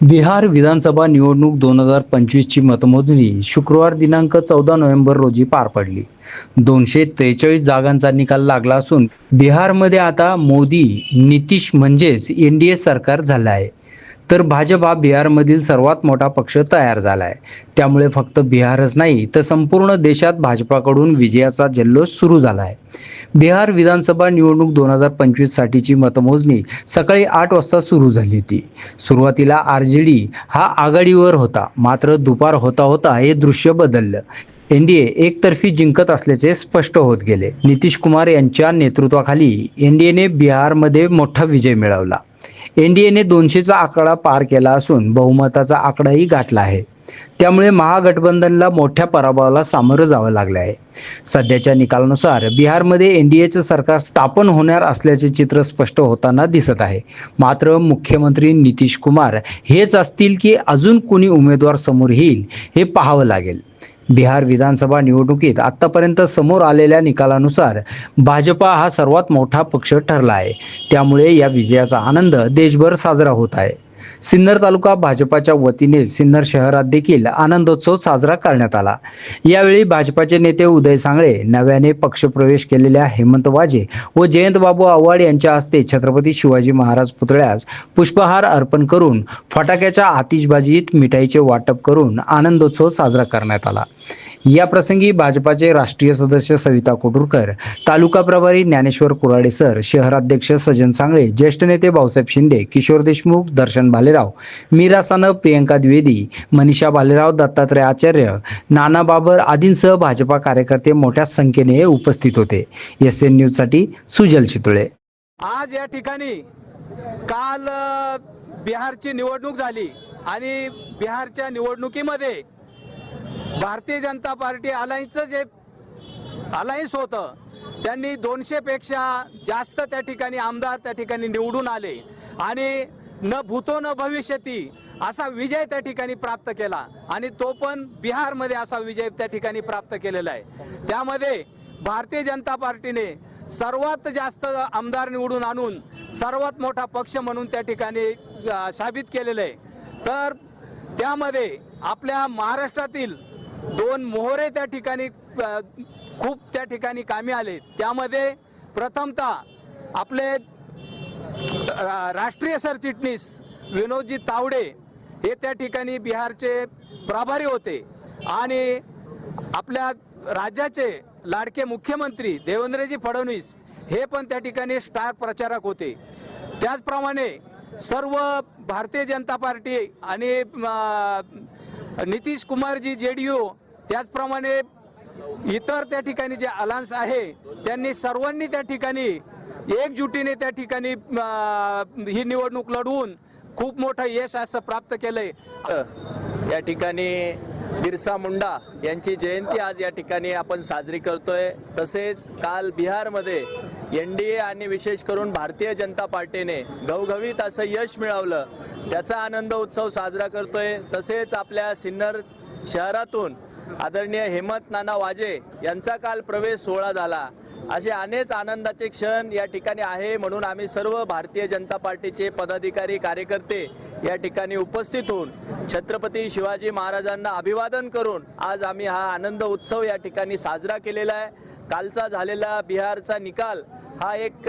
बिहार विधानसभा निवडणूक दोन हजार पंचवीसची मतमोजणी शुक्रवार दिनांक चौदा नोव्हेंबर रोजी पार पडली. दोनशे त्रेचाळीस जागांचा निकाल लागला असून बिहारमध्ये आता मोदी नितीश म्हणजेच एन डी ए सरकार झालं आहे. तर भाजप हा बिहारमधील सर्वात मोठा पक्ष तयार झाला आहे त्यामुळे फक्त बिहारच नाही तर संपूर्ण देशात भाजपाकडून विजयाचा जल्लोष सुरू झाला आहे बिहार विधानसभा निवडणूक दोन हजार पंचवीससाठीची मतमोजणी सकाळी आठ वाजता सुरू झाली होती. सुरुवातीला आर जे डी हा आघाडीवर होता मात्र दुपार होता होता हे दृश्य बदललं. एनडीए एकतर्फी जिंकत असल्याचे स्पष्ट होत गेले. नितीश कुमार यांच्या नेतृत्वाखाली एनडीएने बिहारमध्ये मोठा विजय मिळवला. एनडीएने दोनशेचा आकडा पार केला असून बहुमताचा आकडाही गाठला आहे. त्यामुळे महागठबंधनला मोठ्या पराभवाला सामोरं जावं लागलं आहे. सध्याच्या निकालानुसार बिहारमध्ये एनडीएचं सरकार स्थापन होणार असल्याचे चित्र स्पष्ट होताना दिसत आहे. मात्र मुख्यमंत्री नितीश कुमार हेच असतील की अजून कोणी उमेदवार समोर येईल हे पाहावं लागेल. बिहार विधानसभा निवडणुकीत आत्तापर्यंत समोर आलेल्या निकालानुसार भाजपा हा सर्वात मोठा पक्ष ठरला आहे. त्यामुळे या विजयाचा आनंद देशभर साजरा होत आहे. सिन्नर तालुका भाजपाच्या वतीने सिन्नर शहरात देखील आनंदोत्सव साजरा करण्यात आला. यावेळी भाजपाचे नेते उदय सांगळे नव्याने पक्षप्रवेश केलेल्या हेमंत वाजे व जयंतबाबू आव्हाड यांच्या हस्ते छत्रपती शिवाजी महाराज पुतळ्यास पुष्पहार अर्पण करून फटाक्याच्या आतिषबाजीत मिठाईचे वाटप करून आनंदोत्सव साजरा करण्यात आला. या प्रसंगी भाजपाचे राष्ट्रीय सदस्य सविता कोटुरकर तालुका प्रभारी ज्ञानेश्वर कुराडे सर शहराध्यक्ष सजन सांगळे ज्येष्ठ नेते भाऊसाहेब शिंदे किशोर देशमुख दर्शन भालेराव मीरा सानप प्रियंका द्विवेदी मनीषा भालेराव दत्तात्रय आचार्य नाना बाबर आदींसह भाजपा कार्यकर्ते मोठ्या संख्येने उपस्थित होते. एस एन न्यूजसाठी सुजल चितुळे आज या ठिकाणी काल बिहारची निवडणूक झाली आणि बिहारच्या निवडणुकीमध्ये भारतीय जनता पार्टी अलायन्सचं जे अलायन्स होतं त्यांनी दोनशेपेक्षा जास्त त्या ठिकाणी आमदार त्या ठिकाणी निवडून आले आणि न भूतो न भविष्यती असा विजय त्या ठिकाणी प्राप्त केला आणि तो पण बिहारमध्ये असा विजय त्या ठिकाणी प्राप्त केलेला आहे. त्यामध्ये भारतीय जनता पार्टीने सर्वात जास्त आमदार निवडून आणून सर्वात मोठा पक्ष म्हणून त्या ठिकाणी साबित केलेलं आहे. तर त्यामध्ये आपल्या महाराष्ट्रातील दोन मोहरे त्या ठिकाणी खूप त्या ठिकाणी कामी आले. त्यामध्ये प्रथमतः आपले रा- राष्ट्रीय सरचिटणीस विनोदजी तावडे हे त्या ठिकाणी बिहारचे प्रभारी होते. आणि आपल्या राज्याचे लाडके मुख्यमंत्री देवेंद्रजी फडणवीस हे पण त्या ठिकाणी स्टार प्रचारक होते. त्याचप्रमाणे सर्व भारतीय जनता पार्टी आणि नितीश कुमारजी जे डी यू त्याचप्रमाणे इतर त्या ठिकाणी जे अलायन्स आहे त्यांनी सर्वांनी त्या ठिकाणी एकजुटीने त्या ठिकाणी ही निवडणूक लढवून खूप मोठं यश असं प्राप्त केलंय. या ठिकाणी बिरसा मुंडा यांची जयंती आज या ठिकाणी आपण साजरी करतोय. तसेच काल बिहारमध्ये एन डी ए आणि विशेष करून भारतीय जनता पार्टीने घवघवीत असं यश मिळवलं. त्याचा आनंद उत्सव साजरा करतोय. तसेच आपल्या सिन्नर शहरातून आदरणीय हेमंत नाना वाजे यांचा काल प्रवेश सोहळा झाला. असे अनेक आनंदाचे क्षण या ठिकाणी आहे म्हणून आम्ही सर्व भारतीय जनता पार्टीचे पदाधिकारी कार्यकर्ते या ठिकाणी उपस्थित होऊन छत्रपती शिवाजी महाराजांना अभिवादन करून आज आम्ही हा आनंद उत्सव या ठिकाणी साजरा केलेला आहे. कालचा झालेला बिहारचा निकाल हा एक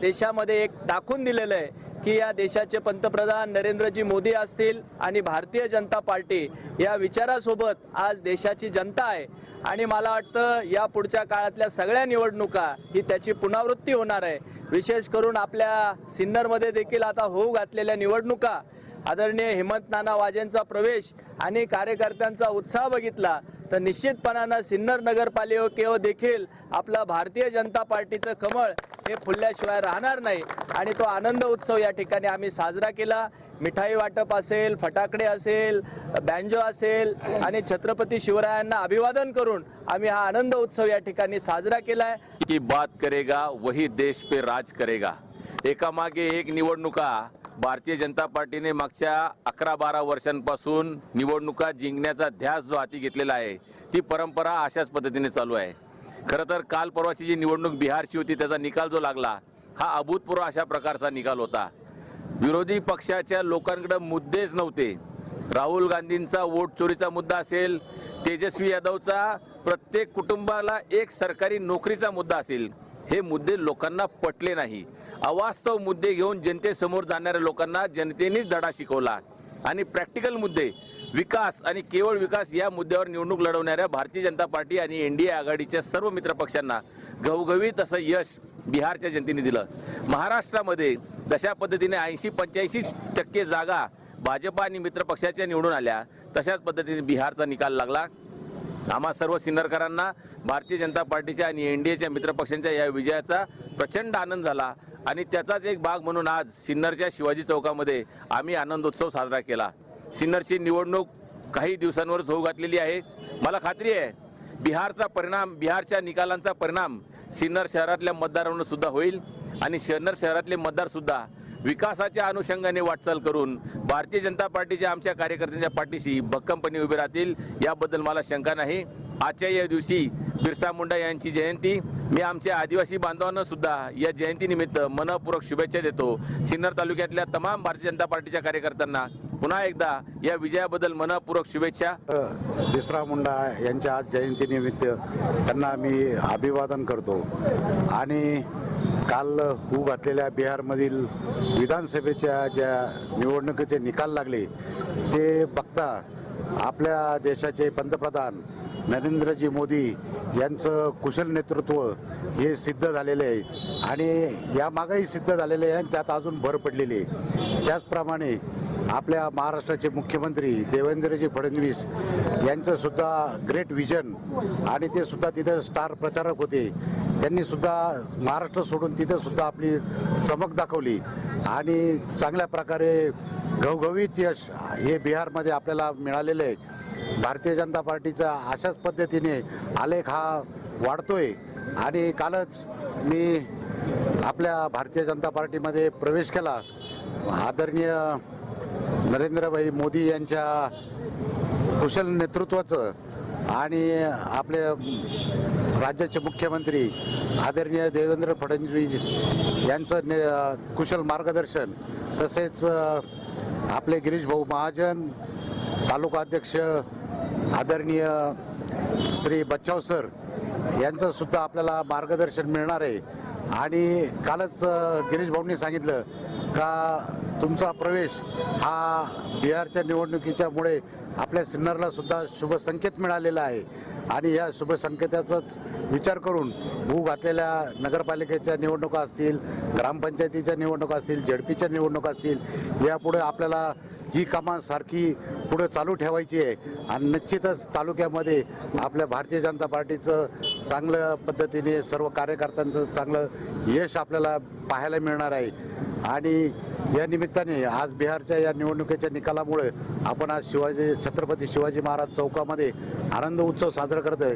देशामध्ये एक दाखवून दिलेला आहे. की या देशाचे पंतप्रधान नरेंद्रजी मोदी असतील आणि भारतीय जनता पार्टी या विचारासोबत आज देशाची जनता आहे. आणि मला वाटतं या पुढच्या काळातल्या सगळ्या निवडणुका ही त्याची पुनरावृत्ती होणार आहे. विशेष करून आपल्या सिन्नरमध्ये देखील आता होऊ घातलेल्या निवडणुका. आदरणीय हेमंत नाना वाजेंचा प्रवेश आणि कार्यकर्त्यांचा उत्साह बघितला तर निश्चितपणानं सिन्नर नगरपालिकेवर देखील आपला भारतीय जनता पार्टीचं कमळ हे फुलल्याशिवाय राहणार नाही. आणि तो आनंद उत्सव या ठिकाणी आम्ही साजरा केला. मिठाई वाटप असेल फटाकडे असेल बँजो असेल आणि छत्रपती शिवरायांना अभिवादन करून आम्ही हा आनंद उत्सव या ठिकाणी साजरा केला आहे की बात करेगा वही देश पे राज करेगा. एकामागे एक निवडणुका भारतीय जनता पार्टीने मागच्या अकरा बारा वर्षांपासून निवडणुका जिंकण्याचा ध्यास जो हाती घेतलेला आहे ती परंपरा अशाच पद्धतीने चालू आहे. खरं तर काल परवाची जी निवडणूक बिहारची होती त्याचा निकाल जो लागला हा अभूतपूर्व अशा प्रकारचा निकाल होता. विरोधी पक्षाच्या लोकांकडे मुद्देच नव्हते. राहुल गांधींचा वोट चोरीचा मुद्दा असेल तेजस्वी यादवचा प्रत्येक कुटुंबाला एक सरकारी नोकरीचा मुद्दा असेल हे मुद्दे लोकांना पटले नाही. अवास्तव मुद्दे घेऊन जनतेसमोर जाणाऱ्या लोकांना जनतेनेच धडा शिकवला. आणि प्रॅक्टिकल मुद्दे विकास आणि केवळ विकास या मुद्द्यावर निवडणूक लढवणाऱ्या भारतीय जनता पार्टी आणि एन डी ए आघाडीच्या सर्व मित्रपक्षांना घवघवीत असं यश बिहारच्या जनतेने दिलं. महाराष्ट्रामध्ये जशा पद्धतीने ऐंशी पंच्याऐंशी टक्के जागा भाजपा आणि मित्रपक्षाच्या निवडून आल्या. तशाच पद्धतीने बिहारचा निकाल लागला. आम्हा सर्व सिन्नरकरांना भारतीय जनता पार्टीच्या आणि एन डी एच्या मित्रपक्षांच्या या विजयाचा प्रचंड आनंद झाला. आणि त्याचाच एक भाग म्हणून आज सिन्नरच्या शिवाजी चौकामध्ये आम्ही आनंदोत्सव साजरा केला. सिन्नरची निवडणूक काही दिवसांवरच होऊ घातलेली आहे. मला खात्री आहे बिहारचा परिणाम बिहारच्या निकालांचा परिणाम सिन्नर शहरातल्या मतदारांवर सुद्धा होईल आणि सिन्नर शहरातले मतदारसुद्धा विकासाच्या अनुषंगाने वाटचाल करून भारतीय जनता पार्टीच्या आमच्या कार्यकर्त्यांच्या पाठीशी भक्कमपणे उभे राहतील याबद्दल मला शंका नाही. आजच्या या दिवशी बिरसा मुंडा यांची जयंती. मी आमच्या आदिवासी बांधवांना सुद्धा या जयंतीनिमित्त मनपूर्वक शुभेच्छा देतो. सिन्नर तालुक्यातल्या तमाम भारतीय जनता पार्टीच्या कार्यकर्त्यांना पुन्हा एकदा या विजयाबद्दल मनपूर्वक शुभेच्छा. बिसरा मुंडा यांच्या आज जयंतीनिमित्त त्यांना मी अभिवादन करतो. आणि काल होऊ घातलेल्या बिहारमधील विधानसभेच्या ज्या निवडणुकीचे निकाल लागले ते बघता आपल्या देशाचे पंतप्रधान नरेंद्रजी मोदी यांचं कुशल नेतृत्व हे सिद्ध झालेलं आहे. आणि यामागंही सिद्ध झालेले आहे आणि त्यात अजून भर पडलेली आहे. त्याचप्रमाणे आपल्या महाराष्ट्राचे मुख्यमंत्री देवेंद्रजी फडणवीस यांचं सुद्धा ग्रेट विजन आणि ते सुद्धा तिथं स्टार प्रचारक होते. त्यांनी सुद्धा महाराष्ट्र सोडून तिथं सुद्धा आपली चमक दाखवली. आणि चांगल्या प्रकारे घवघवीत यश हे बिहारमध्ये आपल्याला मिळालेलं आहे. भारतीय जनता पार्टीचा अशाच पद्धतीने आलेख हा वाढतोय. आणि कालच मी आपल्या भारतीय जनता पार्टीमध्ये प्रवेश केला. आदरणीय नरेंद्रभाई मोदी यांच्या कुशल नेतृत्वाचं आणि आपले राज्याचे मुख्यमंत्री आदरणीय देवेंद्र फडणवीस यांचं ने कुशल मार्गदर्शन तसेच आपले गिरीश भाऊ महाजन तालुका अध्यक्ष आदरणीय श्री बच्चाव सर यांचंसुद्धा आपल्याला मार्गदर्शन मिळणार आहे. आणि कालच गिरीशभाऊंनी गिरीश भाऊंनी सांगितलं का तुमचा प्रवेश हा बिहारच्या निवडणुकीच्यामुळे आपल्या सिन्नरला सुद्धा शुभसंकेत मिळालेला आहे. आणि या शुभसंकेताचाच विचार करून भू घातलेल्या नगरपालिकेच्या निवडणुका असतील ग्रामपंचायतीच्या निवडणुका असतील झेडपीच्या निवडणुका असतील यापुढे आपल्याला ही कामं सारखी पुढे चालू ठेवायची आहे. आणि निश्चितच तालुक्यामध्ये आपल्या भारतीय जनता पार्टीचं चांगलं पद्धतीने सर्व कार्यकर्त्यांचं चांगलं यश आपल्याला पाहायला मिळणार आहे. आणि या निमित्ताने आज बिहारच्या या निवडणुकीच्या निकालामुळे आपण आज शिवाजी छत्रपती शिवाजी महाराज चौकामध्ये आनंद उत्सव साजरा करत आहे.